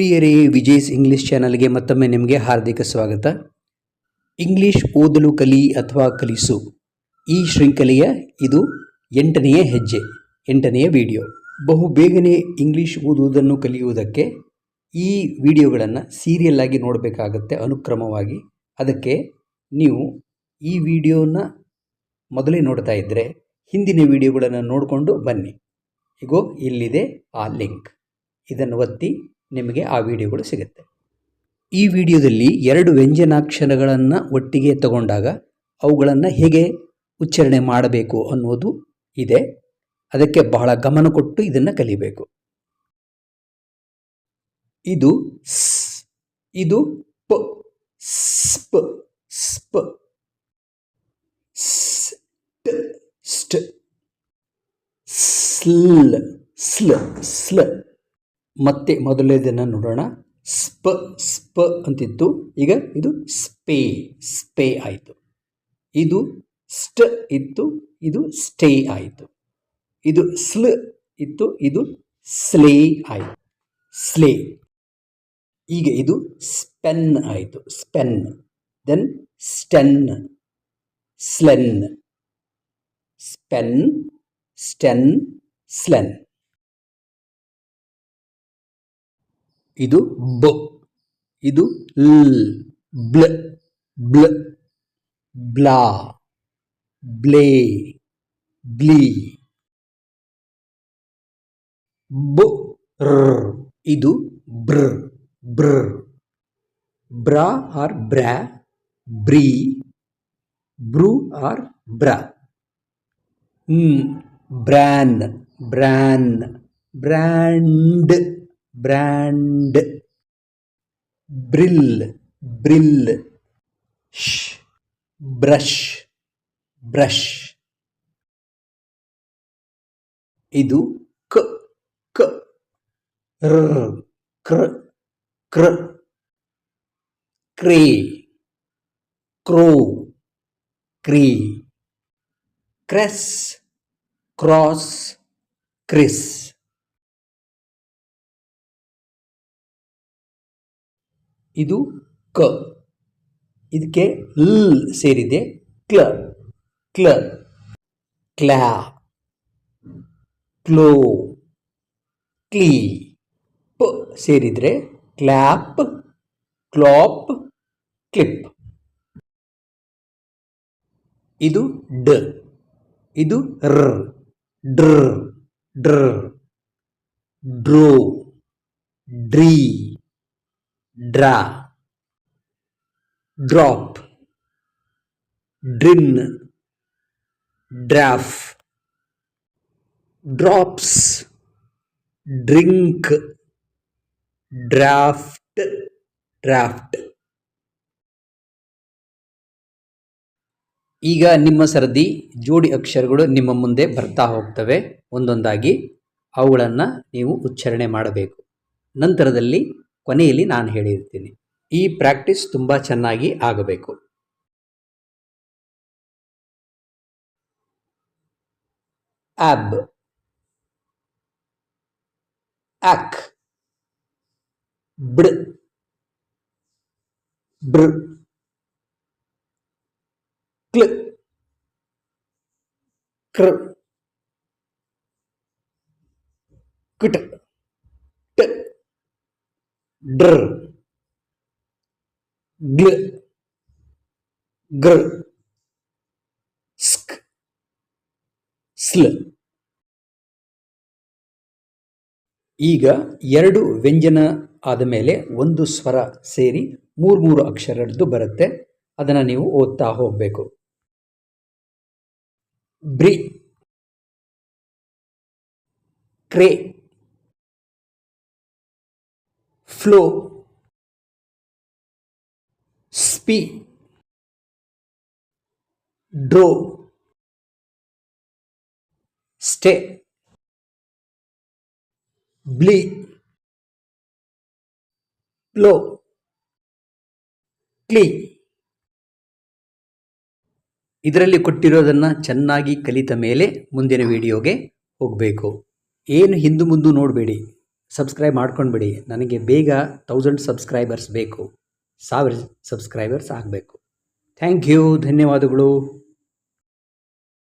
ಪ್ರಿಯರೇ ವಿಜಯ್ಸ್ ಇಂಗ್ಲಿಷ್ ಚಾನಲ್ಗೆ ಮತ್ತೊಮ್ಮೆ ನಿಮಗೆ ಹಾರ್ದಿಕ ಸ್ವಾಗತ. ಇಂಗ್ಲಿಷ್ ಓದಲು ಕಲಿ ಅಥವಾ ಕಲಿಸು. ಈ ಶೃಂಖಲೆಯ ಇದು ಎಂಟನೆಯ ಹೆಜ್ಜೆ, ಎಂಟನೆಯ ವಿಡಿಯೋ. ಬಹು ಬೇಗನೆ ಇಂಗ್ಲೀಷ್ ಓದುವುದನ್ನು ಕಲಿಯುವುದಕ್ಕೆ ಈ ವಿಡಿಯೋಗಳನ್ನು ಸೀರಿಯಲ್ ಆಗಿ ನೋಡಬೇಕಾಗತ್ತೆ ಅನುಕ್ರಮವಾಗಿ. ಅದಕ್ಕೆ ನೀವು ಈ ವಿಡಿಯೋನ ಮೊದಲೇ ನೋಡ್ತಾ ಇದ್ದರೆ ಹಿಂದಿನ ವಿಡಿಯೋಗಳನ್ನು ನೋಡಿಕೊಂಡು ಬನ್ನಿ. ಇಗೋ, ಇಲ್ಲಿದೆ ಆ ಲಿಂಕ್ ಇದನ್ನು ಒತ್ತಿ ನಿಮಗೆ ಆ ವಿಡಿಯೋಗಳು ಸಿಗುತ್ತೆ. ಈ ವಿಡಿಯೋದಲ್ಲಿ ಎರಡು ವ್ಯಂಜನಾಕ್ಷರಗಳನ್ನು ಒಟ್ಟಿಗೆ ತಗೊಂಡಾಗ ಅವುಗಳನ್ನು ಹೇಗೆ ಉಚ್ಚಾರಣೆ ಮಾಡಬೇಕು ಅನ್ನೋದು ಇದೆ. ಅದಕ್ಕೆ ಬಹಳ ಗಮನ ಕೊಟ್ಟು ಇದನ್ನು ಕಲಿಬೇಕು. ಇದು ಸ್, ಇದು ಪ, ಸ್ಪ ಸ್ಪ ಸ್ಟ್ ಸ್ಟ್ ಸ್ಲ್, ಸ್ಲ ಸ್ಲ. ಮತ್ತೆ ಮೊದಲನೇದನ್ನು ನೋಡೋಣ. ಸ್ಪ ಸ್ಪ ಅಂತಿತ್ತು. ಈಗ ಇದು ಸ್ಪೇ ಸ್ಪೇ ಆಯಿತು. ಇದು ಸ್ಟ್ ಇತ್ತು, ಇದು ಸ್ಟೇ ಆಯಿತು. ಇದು ಸ್ಲ್ ಇತ್ತು, ಇದು ಸ್ಲೇ ಆಯಿತು. ಸ್ಲೇ. ಈಗ ಇದು ಸ್ಪೆನ್ ಆಯಿತು, ಸ್ಪೆನ್. ದೆನ್ ಸ್ಟೆನ್, ಸ್ಲೆನ್. ಸ್ಪೆನ್, ಸ್ಟೆನ್, ಸ್ಲೆನ್. ಇದು ಬ, ಇದು ಲ್, ಬ್ಲ ಬ್ಲ, ಬ್ಲಾ, ಬ್ಲೇ, ಬ್ಲೀ. ಬ್ ಇದು ಬ್ರ ಬ್ರ. ಬ್ರಾ ಆರ್ ಬ್ರಾ ಬ್ರೀ. ಬ್ರೂ ಆರ್ ಬ್ರಾ ಬ್ರ್ಯಾನ್ ಬ್ರ್ಯಾನ್, ಬ್ರ್ಯಾಂಡ್. ಬ್ರ್ಯಾಂಡ್ ಬ್ರಿಲ್ ಬ್ರಿಲ್ ಶ್ ಬ್ರಷ್ ಬ್ರಷ್ ಇದು ಕ ಕ ರ್ ಕ್ರ ಕ್ರ ಕ್ರೇ ಕ್ರೋ ಕ್ರೀ ಕ್ರೆಸ್ ಕ್ರಾಸ್ ಕ್ರಿಸ್ ಇದು ಕ. ಇದಕ್ಕೆ ಲ್ ಸೇರಿದೆ. ಕ್ಲ. ಕ್ಲ. ಕ್ಲಾ. ಕ್ಲೋ. ಕ್ಲೀ. ಪ ಸೇರಿದರೆ ಕ್ಲ್ಯಾಪ್, ಕ್ಲಾಪ್, ಕ್ಲಿಪ್. ಇದು ಡ. ಇದು ರ್. ಡ್ರ. ಡ್ರ. ಡ್ರೋ. ಡ್ರೀ. ಡ್ರಾ, ಡ್ರಾಪ್, ಡ್ರಿನ್ ಡ್ರಾಫ್ ಡ್ರಾಪ್ಸ್, ಡ್ರಿಂಕ್ ಡ್ರಾಫ್ಟ್ ಡ್ರಾಫ್ಟ್ ಈಗ ನಿಮ್ಮ ಸರದಿ, ಜೋಡಿ ಅಕ್ಷರಗಳು ನಿಮ್ಮ ಮುಂದೆ ಬರ್ತಾ ಹೋಗ್ತವೆ. ಒಂದೊಂದಾಗಿ ಅವುಗಳನ್ನು ನೀವು ಉಚ್ಚಾರಣೆ ಮಾಡಬೇಕು. ನಂತರದಲ್ಲಿ ಕೊನೆಯಲ್ಲಿ ನಾನು ಹೇಳಿರ್ತೀನಿ. ಈ ಪ್ರಾಕ್ಟೀಸ್ ತುಂಬ ಚೆನ್ನಾಗಿ ಆಗಬೇಕು. ಆಬ್. ಆಕ್. ಬ್ಡ್ ಬ್ರ. ಕ್ಲ. ಕ್ರ. ಕ್ಟ್. ಡ್ರ್. ಗ್ಲ್. ಗ್ರ್. ಸ್ಕ್. ಸ್ಲ್. ಈಗ ಎರಡು ವ್ಯಂಜನ ಆದ ಮೇಲೆ ಒಂದು ಸ್ವರ ಸೇರಿ ಮೂರು ಮೂರು ಅಕ್ಷರದ್ದು ಬರುತ್ತೆ. ಅದನ್ನು ನೀವು ಓದ್ತಾ ಹೋಗಬೇಕು. ಬ್ರಿ. ಕ್ರೇ. ಫ್ಲೋ ಸ್ಪಿ ಡ್ರೋ ಸ್ಟೇ ಬ್ಲಿ ಪ್ಲೋ ಕ್ಲೀ ಇದರಲ್ಲಿ ಕೊಟ್ಟಿರೋದನ್ನು ಚೆನ್ನಾಗಿ ಕಲಿತ ಮೇಲೆ ಮುಂದಿನ ವಿಡಿಯೋಗೆ ಹೋಗಬೇಕು. ಏನು ಹಿಂದು ಮುಂದು ನೋಡಬೇಡಿ. ಸಬ್ಸ್ಕ್ರೈಬ್ ಮಾಡ್ಕೊಂಡ್ಬಿಡಿ. ನನಗೆ ಬೇಗ ತೌಸಂಡ್ ಸಬ್ಸ್ಕ್ರೈಬರ್ಸ್ ಬೇಕು. ಸಾವಿರ ಸಬ್ಸ್ಕ್ರೈಬರ್ಸ್ ಆಗಬೇಕು. ಥ್ಯಾಂಕ್ ಯು ಧನ್ಯವಾದಗಳು.